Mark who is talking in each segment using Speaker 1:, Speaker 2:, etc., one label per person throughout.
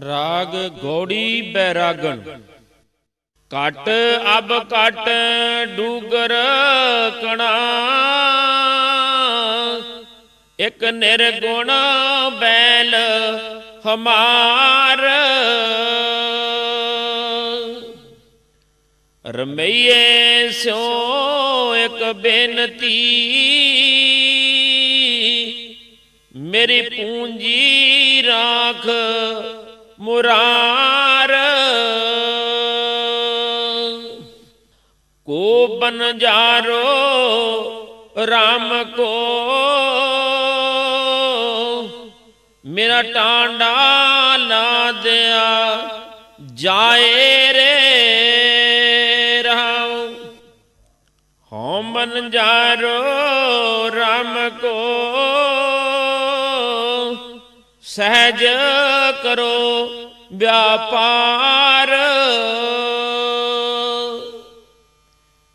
Speaker 1: ਰਾਗ ਗੌੜੀ ਬੈਰਾਗਣ। ਕਟ ਅਬ ਕਟ ਡੂਗਰ ਕਣਾ। ਇਕ ਨਿਰਗੁਣ ਬੈਲ ਹਮਾਰ। ਰਮਈਏ ਸਿਓ ਇੱਕ ਬੇਨਤੀ। ਮੇਰੀ ਪੂੰਜੀ ਰਾਖ ਮੁਰਾਰ। ਕੋ ਬਨ ਜਾਰੋ RAM ਕੋ। ਮੇਰਾ ਟਾਂਡਾ ਲਾ ਦਿਆ ਜਾਏ ਰੇ ਰਹਾਉ ਹਉ ਮਨ ਜਾਰੋ RAM ਕੋ। ਸਹਿਜ ਕਰੋ ਵਿਆਪਾਰ।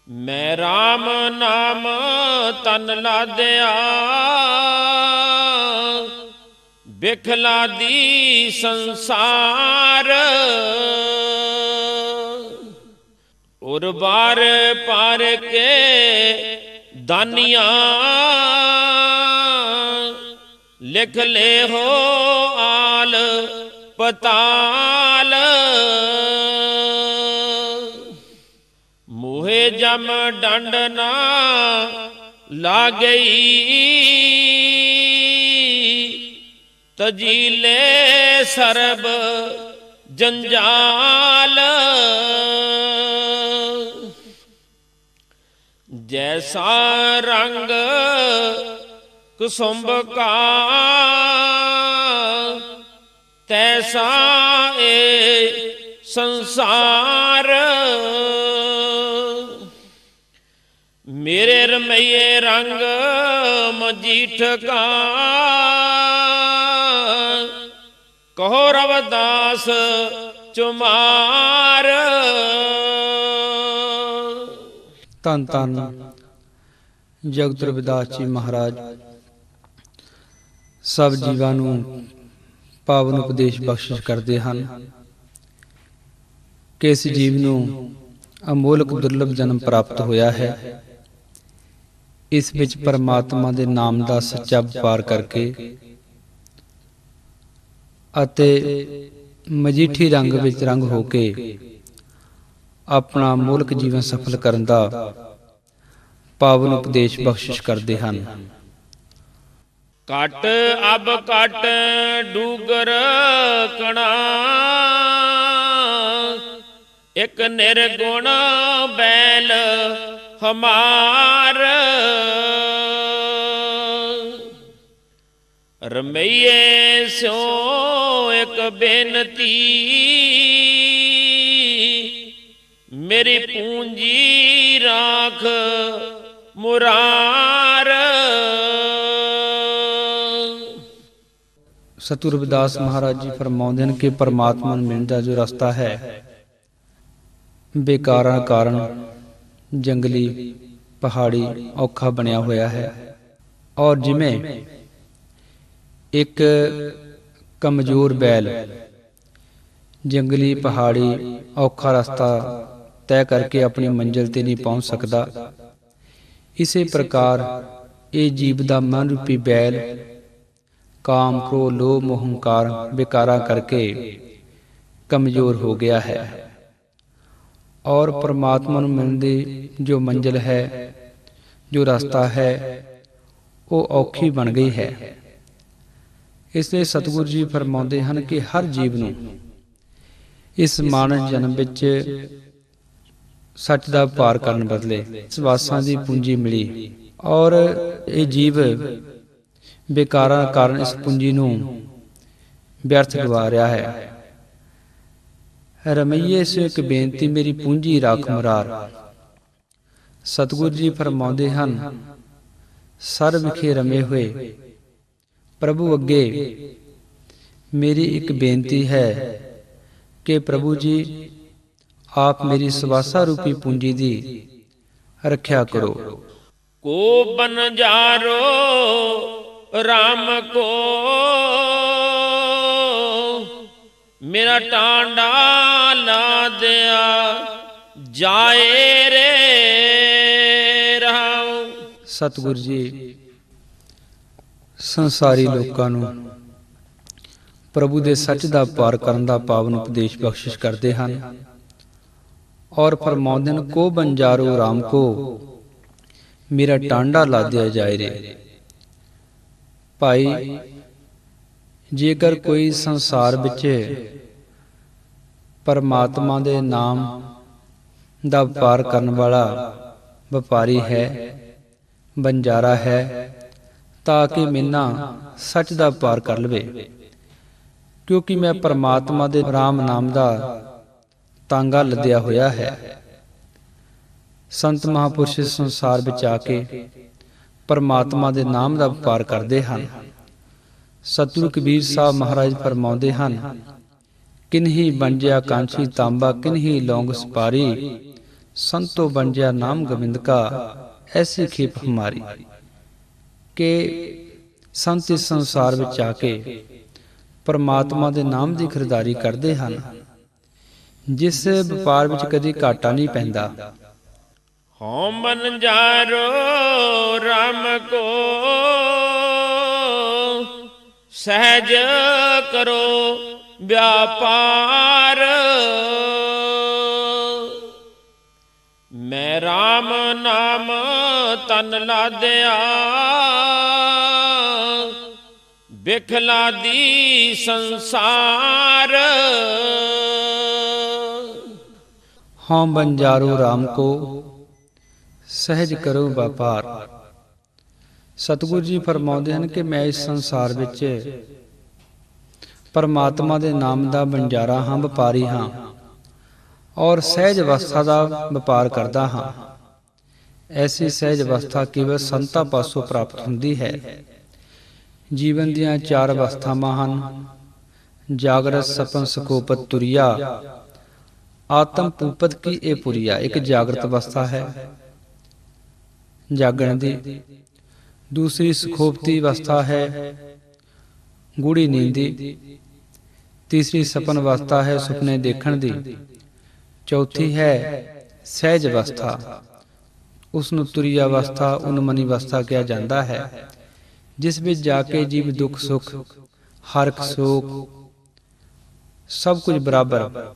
Speaker 1: ਮੈਂ RAM ਨਾਮ ਤਨ ਲਾਦਿਆ, ਬਿਖਲਾ ਦੀ ਸੰਸਾਰ। ਉਰ ਬਾਰ ਪਾਰ ਕੇ ਦਾਨੀਆਂ ਲਿਖ ਲੈ ਹੋ ਆਲ ਪਤਾਲ। ਮੋਹੇ ਜਮ ਡੰਡ ਨਾ ਲਾ ਲਾਗਈ। ਤਜੀਲੇ ਸਰਬ ਜੰਜਾਲ। ਜੈਸਾ ਰੰਗ ਕੁਸੁੰਭ ਕਾ ਤੈਸਾ ਏ ਸੰਸਾਰ। ਮੇਰੇ ਰਮਈਏ ਰੰਗ ਮਜੀਠ ਕਾ ਕਹੋ ਰਵਦਾਸ ਚੁਮਾਰ।
Speaker 2: ਧੰਨ ਧੰਨ ਜਗਤ ਰਵਿਦਾਸ ਜੀ ਮਹਾਰਾਜ। ਸਭ ਜੀਵਾਂ ਨੂੰ ਪਾਵਨ ਉਪਦੇਸ਼ ਬਖਸ਼ਿਸ਼ ਕਰਦੇ ਹਨ। ਕਿ ਇਸ ਜੀਵ ਨੂੰ ਅਮੋਲਕ ਦੁਰਲਭ ਜਨਮ ਪ੍ਰਾਪਤ ਹੋਇਆ ਹੈ। ਇਸ ਵਿੱਚ ਪਰਮਾਤਮਾ ਦੇ ਨਾਮ ਦਾ ਸੱਚਾ ਵਪਾਰ ਕਰਕੇ ਅਤੇ ਮਜੀਠੀ ਰੰਗ ਵਿੱਚ ਰੰਗ ਹੋ ਕੇ ਆਪਣਾ ਮੂਲਕ ਜੀਵਨ ਸਫਲ ਕਰਨ ਦਾ ਪਾਵਨ ਉਪਦੇਸ਼ ਬਖਸ਼ਿਸ਼ ਕਰਦੇ ਹਨ।
Speaker 1: ਕਟ ਅਬ ਕਟ ਡੂਗਰ ਕਣਾ। ਇਕ ਨਿਰਗੁਣ ਬੈਲ ਹਮਾਰ। ਰਮਈਏ ਸਿਓ ਇੱਕ ਬੇਨਤੀ। ਮੇਰੀ ਪੂੰਜੀ ਰਾਖ ਮੁਰਾਰ
Speaker 2: ਸਤਿਗੁਰੂ ਰਵਿਦਾਸ ਮਹਾਰਾਜ ਜੀ ਫਰਮਾਉਂਦੇ ਹਨ ਕਿ ਪਰਮਾਤਮਾ ਨੂੰ ਮਿਲਣ ਦਾ ਜੋ ਰਸਤਾ ਹੈ, ਬੇਕਾਰਾਂ ਕਾਰਨ ਜੰਗਲੀ, ਪਹਾੜੀ, ਔਖਾ ਬਣਿਆ ਹੋਇਆ ਹੈ। ਔਰ ਜਿਵੇਂ ਇੱਕ ਕਮਜ਼ੋਰ ਬੈਲ ਜੰਗਲੀ, ਪਹਾੜੀ, ਔਖਾ ਰਸਤਾ ਤੈਅ ਕਰਕੇ ਆਪਣੀ ਮੰਜ਼ਿਲ ਤੇ ਨਹੀਂ ਪਹੁੰਚ ਸਕਦਾ। ਇਸੇ ਪ੍ਰਕਾਰ ਇਹ ਜੀਵ ਦਾ ਮਨ ਰੂਪੀ ਬੈਲ ਕਾਮ, ਕ੍ਰੋਧ, ਲੋਭ ਮੋਹ ਹੰਕਾਰ ਵਿਕਾਰਾਂ ਕਰਕੇ ਕਮਜ਼ੋਰ ਹੋ ਗਿਆ ਹੈ। ਔਰ ਪ੍ਰਮਾਤਮਾ ਨੂੰ ਮਿਲਣ ਦੀ ਜੋ ਮੰਜ਼ਿਲ ਹੈ, ਜੋ ਰਸਤਾ ਹੈ, ਉਹ ਔਖੀ ਬਣ ਗਈ ਹੈ। ਇਸ ਲਈ ਸਤਿਗੁਰੂ ਜੀ ਫਰਮਾਉਂਦੇ ਹਨ ਕਿ ਹਰ ਜੀਵ ਨੂੰ ਇਸ ਮਾਨਸ ਜਨਮ ਵਿੱਚ ਸੱਚ ਦਾ ਪਾਰ ਕਰਨ ਬਦਲੇ ਸਵਾਸਾਂ ਦੀ ਪੂੰਜੀ ਮਿਲੀ। ਔਰ ਇਹ ਜੀਵ ਬੇਕਾਰਾਂ ਕਾਰਨ ਇਸ ਪੂੰਜੀ ਨੂੰ ਵਿਅਰਥ ਗਵਾ ਰਿਹਾ ਹੈ। ਰਮਈਏ ਸੇ ਇੱਕ ਬੇਨਤੀ, ਮੇਰੀ ਪੂੰਜੀ ਰੱਖ ਮੁਰਾਰ। ਸਤਿਗੁਰੂ ਜੀ ਫਰਮਾਉਂਦੇ ਹਨ, ਸਰ ਵਿਖੇ ਰਮੇ ਹੋਏ, ਪ੍ਰਭੂ ਅੱਗੇ ਮੇਰੀ ਇੱਕ ਬੇਨਤੀ ਹੈ ਕਿ ਪ੍ਰਭੂ ਜੀ, ਆਪ ਮੇਰੀ ਸਵਾਸਾ ਰੂਪੀ ਪੂੰਜੀ ਦੀ ਰੱਖਿਆ ਕਰੋ।
Speaker 1: ਕੋ ਬਨ ਜਾਰੋ RAM ਕੋ। ਮੇਰਾ ਟਾਂਡਾ ਲਾ ਦਿਆ ਜਾਏ ਰੇ
Speaker 2: ਸਤਿਗੁਰ ਜੀ, ਸੰਸਾਰੀ ਲੋਕਾਂ ਨੂੰ ਪ੍ਰਭੂ ਦੇ ਸੱਚ ਦਾ ਪਾਰ ਕਰਨ ਦਾ ਪਾਵਨ ਉਪਦੇਸ਼ ਬਖਸ਼ਿਸ਼ ਕਰਦੇ ਹਨ ਔਰ ਫਰਮਾਉਂਦੇ ਨੇ ਕੋ ਬੰਜਾਰੋ RAM ਕੋ, ਮੇਰਾ ਟਾਂਡਾ ਲਾਦਿਆ ਜਾਏ ਰੇ। ਭਾਈ, ਜੇਕਰ ਕੋਈ ਸੰਸਾਰ ਵਿੱਚ ਪਰਮਾਤਮਾ ਦੇ ਨਾਮ ਦਾ ਵਪਾਰ ਕਰਨ ਵਾਲਾ ਵਪਾਰੀ ਹੈ, ਬੰਜਾਰਾ ਹੈ, ਤਾਂ ਕਿ ਮਿੰਨਾ ਸੱਚ ਦਾ ਵਪਾਰ ਕਰ ਲਵੇ। ਕਿਉਂਕਿ ਮੈਂ ਪਰਮਾਤਮਾ ਦੇ ਰਾਮ ਨਾਮ ਦਾ ਤਾਂਗਾ ਲੱਦਿਆ ਹੋਇਆ ਹੈ। ਸੰਤ ਮਹਾਪੁਰਸ਼ ਸੰਸਾਰ ਵਿੱਚ ਆ ਕੇ ਪਰਮਾਤਮਾ ਦੇ ਨਾਮ ਦਾ ਵਪਾਰ ਕਰਦੇ ਹਨ। ਸਤਿਗੁਰੂ ਕਬੀਰ ਸਾਹਿਬ ਮਹਾਰਾਜ ਫਰਮਾਉਂਦੇ ਹਨ ਕਿਨਹੀ ਬੰਜਿਆ ਕਾਂਚੀ ਤਾਂਬਾ ਕਿਨਹੀ ਲੌਂਗ ਸਪਾਰੀ, ਸੰਤੋ ਬੰਜਿਆ ਨਾਮ ਗੋਬਿੰਦ ਕਾ ਐਸੀ ਖੇਪ ਹਮਾਰੀ। ਕਿ ਸੰਤ ਇਸ ਸੰਸਾਰ ਵਿੱਚ ਆ ਕੇ ਪਰਮਾਤਮਾ ਦੇ ਨਾਮ ਦੀ ਖਰੀਦਾਰੀ ਕਰਦੇ ਹਨ। ਜਿਸ ਵਪਾਰ ਵਿੱਚ ਕਦੀ ਘਾਟਾ ਨਹੀਂ ਪੈਂਦਾ
Speaker 1: ਹਉ ਮਨ ਜਾਰੋ RAM ਕੋ। ਸਹਿਜ ਕਰੋ ਵਿਆਪਾਰ। ਮੈਂ RAM ਨਾਮ ਤਨ ਲਾਦਿਆ। ਬਿਖਲਾ ਦੀ ਸੰਸਾਰ।
Speaker 2: ਹਉ ਬੰਜਾਰੋ RAM ਕੋ। ਸਹਿਜ ਕਰੋ ਵਪਾਰ। ਸਤਿਗੁਰੂ ਜੀ ਫਰਮਾਉਂਦੇ ਹਨ ਕਿ ਮੈਂ ਇਸ ਸੰਸਾਰ ਵਿੱਚ ਪਰਮਾਤਮਾ ਦੇ ਨਾਮ ਦਾ ਬੰਜਾਰਾ ਹਾਂ, ਵਪਾਰੀ ਹਾਂ ਔਰ ਸਹਿਜ ਅਵਸਥਾ ਦਾ ਵਪਾਰ ਕਰਦਾ ਹਾਂ। ਐਸੀ ਸਹਿਜ ਅਵਸਥਾ ਕੇਵਲ ਸੰਤਾਂ ਪਾਸੋਂ ਪ੍ਰਾਪਤ ਹੁੰਦੀ ਹੈ। ਜੀਵਨ ਦੀਆਂ ਚਾਰ ਅਵਸਥਾਵਾਂ ਹਨ। ਜਾਗਰਤ, ਸਪਨ, ਸੁਖੋਪਤ, ਤੁਰਿਆ। ਆਤਮ ਪੂਪਤ ਕੀ ਇਹ ਪੁਰੀਆ? ਇੱਕ ਜਾਗਰਤ ਅਵਸਥਾ ਹੈ। ਜਾਗਣ ਦੀ। ਦੂਸਰੀ ਸੁਖੋਪਤੀ ਅਵਸਥਾ ਹੈ ਗੂੜੀ ਨੀਂਦ ਦੀ। ਤੀਸਰੀ ਸਪਨ ਅਵਸਥਾ ਹੈ ਸੁਪਨੇ ਦੇਖਣ ਦੀ। ਚੌਥੀ ਹੈ ਸਹਿਜ ਅਵਸਥਾ। ਉਸ ਨੂੰ ਤੁਰੀ ਅਵਸਥਾ, ਉਨਮਨੀ ਅਵਸਥਾ ਕਿਹਾ ਜਾਂਦਾ ਹੈ। ਜਿਸ ਵਿੱਚ ਜਾ ਕੇ ਜੀਵ ਦੁੱਖ, ਸੁੱਖ ਹਰਕ ਸੋਖ ਸਭ ਕੁਝ ਬਰਾਬਰ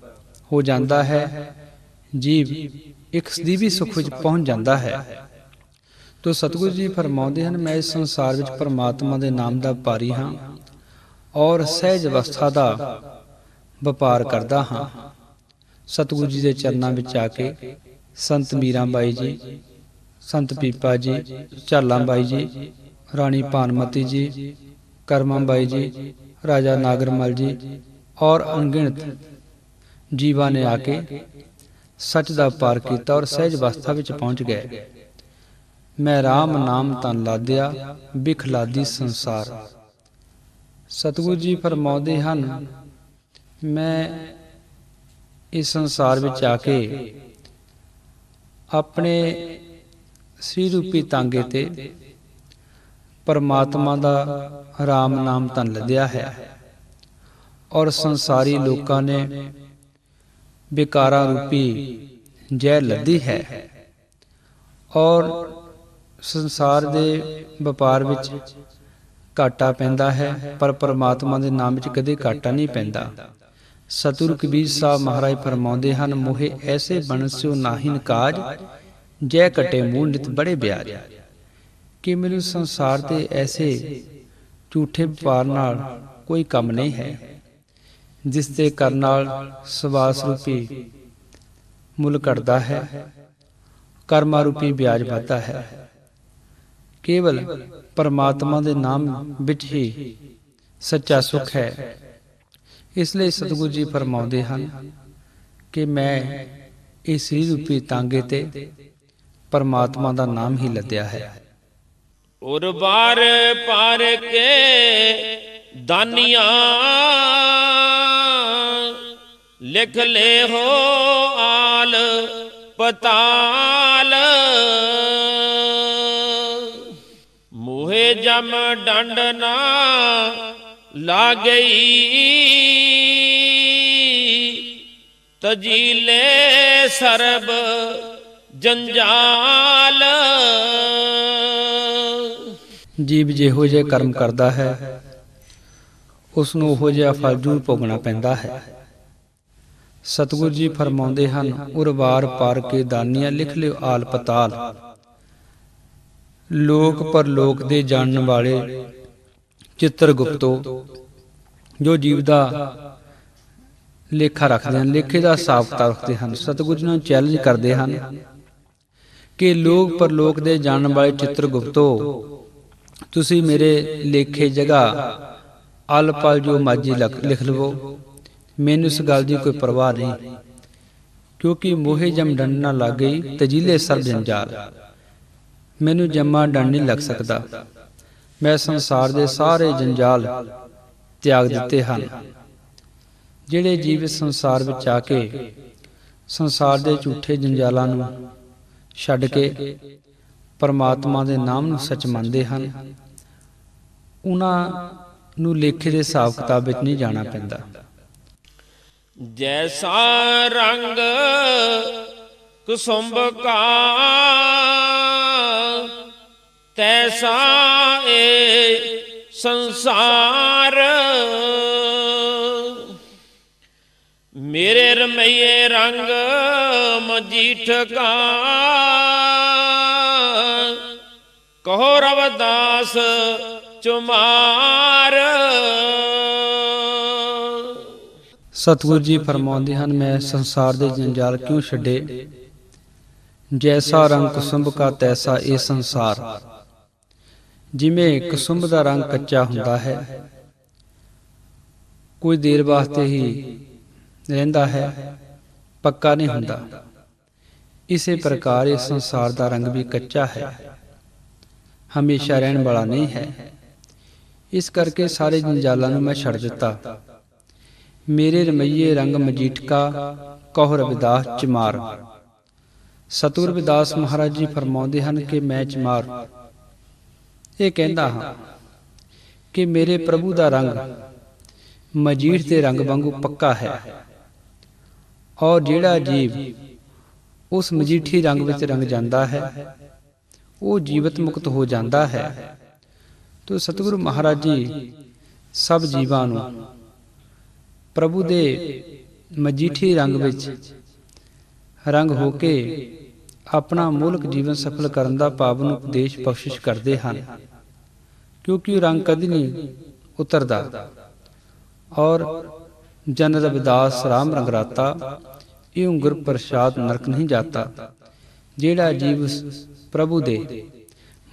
Speaker 2: ਹੋ ਜਾਂਦਾ ਹੈ। ਜੀਵ ਇੱਕ ਸਦੀਵੀ ਸੁਖ ਵਿੱਚ ਪਹੁੰਚ ਜਾਂਦਾ ਹੈ। ਤੋ ਸਤਿਗੁਰੂ ਜੀ ਫਰਮਾਉਂਦੇ ਹਨ, ਮੈਂ ਇਸ ਸੰਸਾਰ ਵਿੱਚ ਪਰਮਾਤਮਾ ਦੇ ਨਾਮ ਦਾ ਵਪਾਰੀ ਹਾਂ ਔਰ ਸਹਿਜ ਅਵਸਥਾ ਦਾ ਵਪਾਰ ਕਰਦਾ ਹਾਂ। ਸਤਿਗੁਰੂ ਜੀ ਦੇ ਚਰਨਾਂ ਵਿੱਚ ਆ ਕੇ ਸੰਤ ਮੀਰਾਂ ਬਾਈ ਜੀ, ਸੰਤ ਪੀਪਾ ਜੀ, ਝਾਲਾਂ ਬਾਈ ਜੀ, ਰਾਣੀ ਭਾਨਮਤੀ ਜੀ, ਕਰਮਾ ਬਾਈ ਜੀ, ਰਾਜਾ ਨਾਗਰਮਲ ਜੀ ਔਰ ਅਣਗਿਣਤ ਜੀਵਾਂ ਨੇ ਆ ਕੇ ਸੱਚ ਦਾ ਪਾਰ ਕੀਤਾ ਔਰ ਸਹਿਜ ਅਵਸਥਾ ਵਿੱਚ ਪਹੁੰਚ ਗਏ। ਮੈਂ RAM ਨਾਮ ਤਨ ਲਾਦਿਆ ਬਿਖ ਲਾਦੀ ਸੰਸਾਰ। ਸਤਿਗੁਰੂ ਜੀ ਫਰਮਾਉਂਦੇ ਹਨ, ਮੈਂ ਇਸ ਸੰਸਾਰ ਵਿੱਚ ਆ ਕੇ ਆਪਣੇ ਸ੍ਰੀ ਰੂਪੀ ਤਾਂਗੇ ਤੇ ਪਰਮਾਤਮਾ ਦਾ RAM ਨਾਮ ਤਨ ਲੱਦਿਆ ਹੈ ਔਰ ਸੰਸਾਰੀ ਲੋਕਾਂ ਨੇ ਵਿਕਾਰਾਂ ਰੂਪੀ ਜੈ ਲੱਦੀ ਹੈ ਔਰ ਸੰਸਾਰ ਦੇ ਵਪਾਰ ਵਿੱਚ ਘਾਟਾ ਪੈਂਦਾ ਹੈ, ਪਰ ਪਰਮਾਤਮਾ ਦੇ ਨਾਮ ਵਿੱਚ ਕਦੇ ਘਾਟਾ ਨਹੀਂ ਪੈਂਦਾ। ਸਤਿਗੁਰੂ ਕਬੀਰ ਸਾਹਿਬ ਮਹਾਰਾਜ ਫਰਮਾਉਂਦੇ ਹਨ, ਮੋਹੇ ਐਸੇ ਬਣਸਿਓ ਨਾਹਿਨ ਕਾਜ ਜੈ ਕਟੇ ਮੂੰਹ ਨਿਤ ਬੜੇ ਬਿਆਜ। ਕਿ ਮੈਨੂੰ ਸੰਸਾਰ ਦੇ ਐਸੇ ਝੂਠੇ ਵਪਾਰ ਨਾਲ ਕੋਈ ਕੰਮ ਨਹੀਂ ਹੈ, ਜਿਸ ਦੇ ਕਰਨ ਨਾਲ ਸਵਾਸ ਰੂਪੀ ਮੁੱਲ ਘਟਦਾ ਹੈ, ਕਰਮਾ ਰੂਪੀ ਵਿਆਜ ਵਧਦਾ ਹੈ। ਕੇਵਲ ਪਰਮਾਤਮਾ ਦੇ ਨਾਮ ਵਿੱਚ ਹੀ ਸੱਚਾ ਸੁਖ ਹੈ। ਇਸ ਲਈ ਸਤਿਗੁਰੂ ਜੀ ਫਰਮਾਉਂਦੇ ਹਨ ਕਿ ਮੈਂ ਇਸ ਸ੍ਰੀ ਰੂਪੀ ਤਾਂਗੇ ਤੇ ਪਰਮਾਤਮਾ ਦਾ ਨਾਮ ਹੀ ਲੱਦਿਆ ਹੈ।
Speaker 1: ਉਰ ਬਾਰ ਪਾਰ ਕੇ ਦਾਨੀਆਂ ਲਿਖ ਲੈ ਹੋ ਆਲ ਪਤਾਲ ਜਮ ਡੰਡ ਨਾ ਲਾ ਗਈ ਤਜੀਲੇ ਸਰਬ ਜੰਜਾਲ।
Speaker 2: ਜੀਵ ਜਿਹੋ ਜਿਹੇ ਕਰਮ ਕਰਦਾ ਹੈ ਉਸ ਨੂੰ ਉਹੋ ਜਿਹਾ ਫਲ ਜ਼ਰੂਰ ਭੋਗਣਾ ਪੈਂਦਾ ਹੈ। ਸਤਿਗੁਰ ਜੀ ਫਰਮਾਉਂਦੇ ਹਨ, ਉਰਵਾਰ ਪਾਰ ਕੇ ਦਾਨੀਆਂ ਲਿਖ ਲਿਓ ਆਲ ਪਤਾਲ ਲੋਕ ਪਰਲੋਕ ਦੇ ਜਾਣਨ ਵਾਲੇ ਚਿੱਤਰ ਗੁਪਤੋ ਜੋ ਜੀਵ ਦਾ ਲੇਖਾ ਰੱਖਦੇ ਹਨ, ਲੇਖੇ ਦਾ ਹਿਸਾਬ ਕਿਤਾਬ ਰੱਖਦੇ ਹਨ, ਸਤਿਗੁਰੂ ਜੀ ਨੂੰ ਚੈਲੰਜ ਕਰਦੇ ਹਨ ਕਿ ਲੋਕ ਪਰਲੋਕ ਦੇ ਜਾਣਨ ਵਾਲੇ ਚਿੱਤਰ ਗੁਪਤੋ ਤੁਸੀਂ ਮੇਰੇ ਲੇਖੇ ਜਗ੍ਹਾ ਅਲ ਪਲ ਜੋ ਮਾਜੀ ਲਖ- ਲਿਖ ਲਵੋ, ਮੈਨੂੰ ਇਸ ਗੱਲ ਦੀ ਕੋਈ ਪਰਵਾਹ ਨਹੀਂ, ਕਿਉਂਕਿ ਮੋਹੇ ਜਮ ਡੰਡ ਨਾ ਲੱਗ ਗਈ, ਤਜੀਲੇ ਸਰਬ ਜੰਜਾਲ। ਮੈਨੂੰ ਜੰਮਾ ਡੰਡ ਨਹੀਂ ਲੱਗ ਸਕਦਾ। ਮੈਂ ਸੰਸਾਰ ਦੇ ਸਾਰੇ ਜੰਜਾਲ ਤਿਆਗ ਦਿੱਤੇ ਹਨ। ਜਿਹੜੇ ਜੀਵ ਸੰਸਾਰ ਵਿੱਚ ਆ ਕੇ ਸੰਸਾਰ ਦੇ ਝੂਠੇ ਜੰਜਾਲਾਂ ਨੂੰ ਛੱਡ ਕੇ ਪਰਮਾਤਮਾ ਦੇ ਨਾਮ ਨੂੰ ਸੱਚ ਮੰਨਦੇ ਹਨ, ਉਹਨਾਂ ਨੂੰ ਲੇਖੇ ਦੇ ਹਿਸਾਬ ਕਿਤਾਬ ਵਿੱਚ ਨਹੀਂ ਜਾਣਾ ਪੈਂਦਾ।
Speaker 1: ਜੈਸਾ ਰੰਗ ਕੁਸੁੰਭ ਕਾ ਤੈਸਾ ਏ ਸੰਸਾਰ। ਮੇਰੇ ਰਮਈਏ ਰੰਗ ਮਜੀਠ ਕਹੋ ਰਵਦਾਸ ਚੁਮਾਰ।
Speaker 2: ਸਤਿਗੁਰੂ ਜੀ ਫਰਮਾਉਂਦੇ ਹਨ, ਮੈਂ ਸੰਸਾਰ ਦੇ ਜੰਜਾਲ ਕਿਉਂ ਛੱਡੇ? ਜੈਸਾ ਰੰਗ ਕੁਸੁੰਭ ਕਾ, ਤੈਸਾ ਇਹ ਸੰਸਾਰ। ਜਿਵੇਂ ਕੁਸੁੰਭ ਦਾ ਰੰਗ ਕੱਚਾ ਹੁੰਦਾ ਹੈ। ਕੁਝ ਦੇਰ ਵਾਸਤੇ ਹੀ ਰਹਿੰਦਾ ਹੈ, ਪੱਕਾ ਨਹੀਂ ਹੁੰਦਾ। ਇਸੇ ਪ੍ਰਕਾਰ ਇਸ ਸੰਸਾਰ ਦਾ ਰੰਗ ਵੀ ਕੱਚਾ ਹੈ। ਹਮੇਸ਼ਾ ਰਹਿਣ ਵਾਲਾ ਨਹੀਂ ਹੈ। ਇਸ ਕਰਕੇ ਸਾਰੇ ਜੰਜਾਲਾਂ ਨੂੰ ਮੈਂ ਛੱਡ ਦਿੱਤਾ। ਮੇਰੇ ਰਮਈਏ ਰੰਗ ਮਜੀਠਕਾ ਕਹੁ ਰਵਿਦਾਸ ਚਮਾਰ। ਸਤਿਗੁਰ ਰਵਿਦਾਸ ਮਹਾਰਾਜ ਜੀ ਫਰਮਾਉਂਦੇ ਹਨ ਕਿ ਮੈਂ ਚਮਾਰ। ਇਹ ਕਹਿੰਦਾ ਹਾਂ ਕਿ ਮੇਰੇ ਪ੍ਰਭੂ ਦਾ ਰੰਗ ਮਜੀਠ ਦੇ ਰੰਗ ਵਾਂਗੂ ਪੱਕਾ ਹੈ ਔਰ ਜਿਹੜਾ ਜੀਵ ਉਸ ਮਜੀਠੀ ਰੰਗ ਵਿੱਚ ਰੰਗ ਜਾਂਦਾ ਹੈ, ਉਹ ਜੀਵਤ ਮੁਕਤ ਹੋ ਜਾਂਦਾ ਹੈ। ਤੋ ਸਤਿਗੁਰੂ ਮਹਾਰਾਜ ਜੀ, ਸਭ ਜੀਵਾਂ ਨੂੰ ਪ੍ਰਭੂ ਦੇ ਮਜੀਠੀ ਰੰਗ ਵਿੱਚ ਰੰਗ ਹੋ ਕੇ ਆਪਣਾ ਮੁਲਕ ਜੀਵਨ ਸਫਲ ਕਰਨ ਦਾ ਪਾਵਨ ਉਪਦੇਸ਼ ਬਖਸ਼ਿਸ਼ ਕਰਦੇ ਹਨ। ਕਿਉਂਕਿ ਉਹ ਰੰਗ ਕਦੀ ਨਹੀਂ ਉਤਰਦਾ। ਔਰ ਜਨ ਰਵਿਦਾਸ ਰਾਮ ਰੰਗਰਾਤਾ, ਇਹ ਗੁਰ ਪ੍ਰਸਾਦ ਨਰਕ ਨਹੀਂ ਜਾਤਾ, ਜਿਹੜਾ ਜੀਵ ਪ੍ਰਭੂ ਦੇ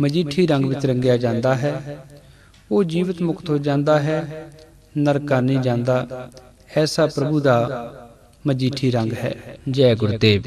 Speaker 2: ਮਜੀਠੀ ਰੰਗ ਵਿੱਚ ਰੰਗਿਆ ਜਾਂਦਾ ਹੈ, ਉਹ ਜੀਵਤ ਮੁਕਤ ਹੋ ਜਾਂਦਾ ਹੈ, ਨਰਕਾਂ ਨਹੀਂ ਜਾਂਦਾ, ਐਸਾ ਪ੍ਰਭੂ ਦਾ ਮਜੀਠੀ ਰੰਗ ਹੈ। ਜੈ ਗੁਰਦੇਵ।